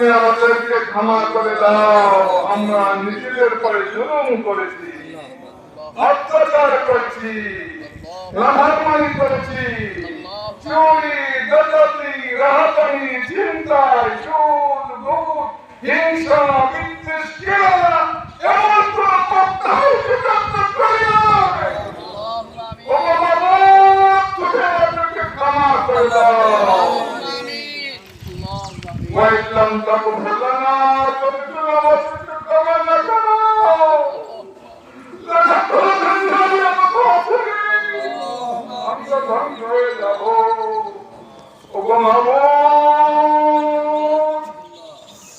ক্ষমা করে দাও। আমরা নিজেদের পরে জুলুম করেছি, অত্যাচার করছি লাভারমানি করেছি। চুরি দশতি রাহাতানি চিন্তায় সুদ ঘুষ হিংসা, বিদ্বেষ কেলা এমন কোন প্রত্যাহ সিদ্ধান্ত করি নাই। ও বাবা, তুমি আমাদেরকে ক্ষমা করে দাও وإن لم تغفر لنا ترجنا وتجد لنا لنكونن من الخاسرين أنت الحمد لله ومعبود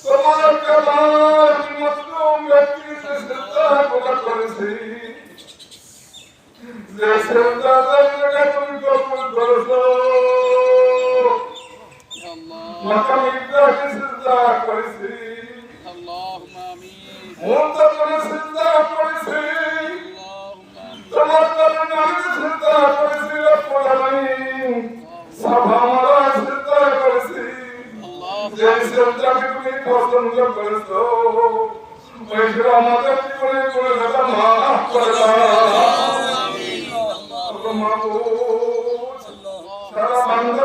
فمن الكمال المظلوم يكفي الاستفتاح والكرسي لاستفتاح ذلك تلك الفردوس الله করেছ মুন্তা করে সিজদা করেছি। তোমার কারণে আমি সিজদা করেছি মারা সিজদা করেছি। যে সিজদাকে তুমি পছন্দ করেছ। ওই আমাদের জীবনে করে দাদা মাফ করে দাও। সারা বাংলাদেশ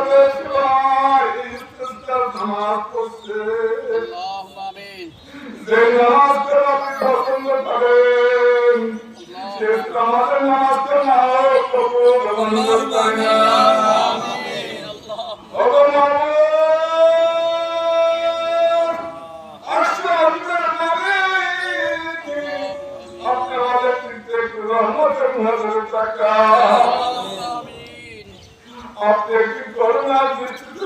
আপনি একটি করুণা দৃষ্টিতে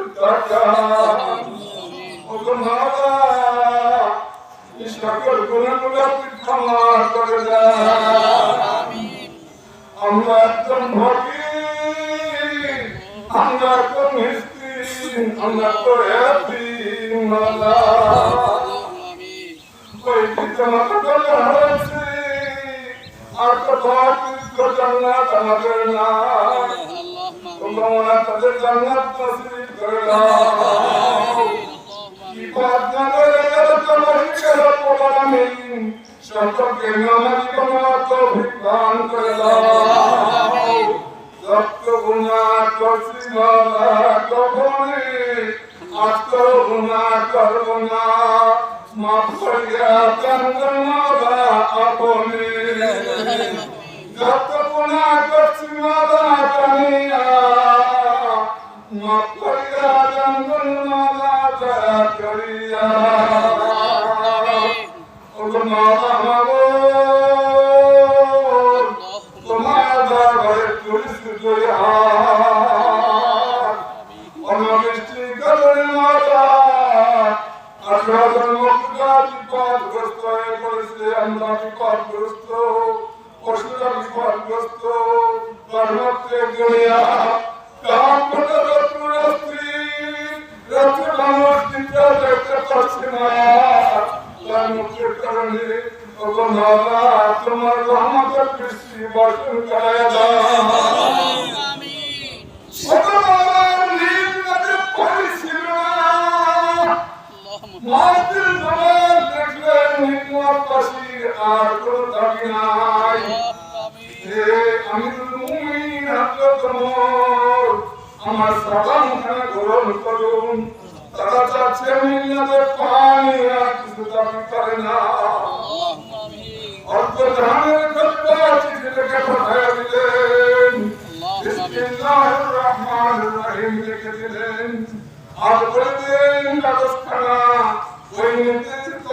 এই সকল গুণাগুলো ক্ষমা করে দেন। আমরা একজন ভগী আমরা তো মিস্ত্রি আমরা তো এতিম মাওলা। ওই পিতামাতা চলে হয়েছে আর তো তোমরা তাদের জান্নাত নসিব করে দাও কি প্রার্থনা করে তোমার কেন প্রমাণামিন সকলকে নামাজ করার তৌফিক দান করে দাও যত গুনাহ করছি মালা কখনই আত্ম গুনাহ করব না আপনি যত গুনাহ মালা মাবুদ তোমার দরবারে তুলিস তুই হাত অনবৃষ্টি করুন মাতা আঠারো মুক্তা বিপদগ্রস্ত হয়ে পড়েছে আমরা বিপদগ্রস্ত পশুরা বিপদগ্রস্ত তার মুখের কারণে তোমার রহমতের বৃষ্টি বর্ষণ করায় দাও ভগবান নীল নদে পড়েছিল মাটির জবান দেখলেন হিকমত বাসির আর কোন দাবি নাই হে আমিরুল মুমিন হযরত ওমর আমার সালাম খানা গ্রহণ করুন। তারা চাচ্ছে নীল নদে দাবি করে না অল্প জাহানের খলিফা চিঠি দিলেন বিসমিল্লাহির রহমানির রহিম লিখে দিলেন। আর বললেন কাগজখানা ওই নির্দেশিত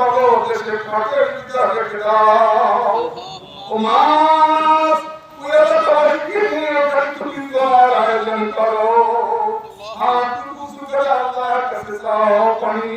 দেশে খাটের বিচার রেখে দাও ও মাস নিয়ে তুমি আয়োজন করো। আল্লাহর কাছে চাও পানি।